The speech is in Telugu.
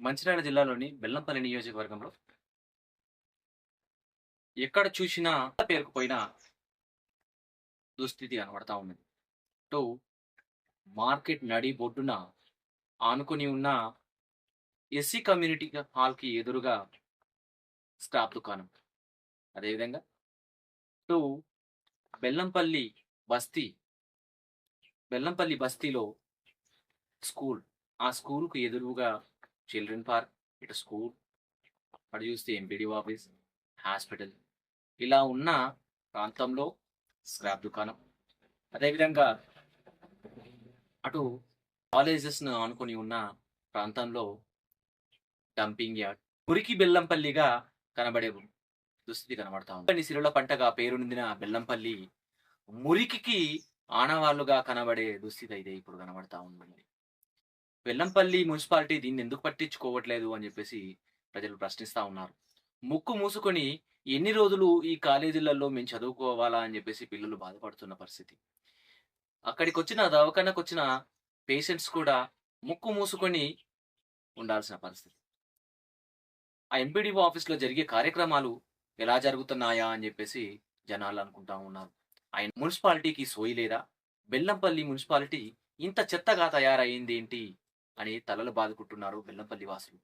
మంచిర్యాల జిల్లాలోని బెల్లంపల్లి నియోజకవర్గంలో ఎక్కడ చూసినా పేరుకుపోయిన దుస్థితి కనబడతా ఉన్నది. టు మార్కెట్ నడి బొడ్డున ఆనుకొని ఉన్న ఎస్సీ కమ్యూనిటీ హాల్కి ఎదురుగా స్టాప్ దుకాణం. అదేవిధంగా టు బెల్లంపల్లి బస్తీ బెల్లంపల్లి బస్తీలో స్కూల్ ఆ స్కూల్కు ఎదురుగా చిల్డ్రన్ పార్క్ ఇటు స్కూల్ అటు చూస్తే ఎంపీడీ ఆఫీస్ హాస్పిటల్ ఇలా ఉన్న ప్రాంతంలో స్క్రాప్ దుకాణం. అదేవిధంగా అటు కాలేజెస్ను ఆనుకొని ఉన్న ప్రాంతంలో డంపింగ్ యార్డ్ మురికి బెల్లంపల్లిగా కనబడే దుస్థితి కనబడతా ఉంది. సిరుల పంటగా పేరునిందిన బెల్లంపల్లి మురికికి ఆనవాళ్ళుగా కనబడే దుస్థితి అయితే ఇప్పుడు కనబడతా ఉంది. బెల్లంపల్లి మున్సిపాలిటీ దీన్ని ఎందుకు పట్టించుకోవట్లేదు అని చెప్పేసి ప్రజలు ప్రశ్నిస్తా ఉన్నారు. ముక్కు మూసుకొని ఎన్ని రోజులు ఈ కాలేజీలలో మేము చదువుకోవాలా అని చెప్పేసి పిల్లలు బాధపడుతున్న పరిస్థితి. అక్కడికి వచ్చిన దవాఖానకు వచ్చిన పేషెంట్స్ కూడా ముక్కు మూసుకొని ఉండాల్సిన పరిస్థితి. ఆ ఎంపీడీఓ ఆఫీస్లో జరిగే కార్యక్రమాలు ఎలా జరుగుతున్నాయా అని చెప్పేసి జనాలు అనుకుంటా ఉన్నారు. ఆయన మున్సిపాలిటీకి సోయి లేదా? బెల్లంపల్లి మున్సిపాలిటీ ఇంత చెత్తగా తయారైంది ఏంటి అని తలలు బాదుకుంటున్నారు బెల్లంపల్లి వాసులు.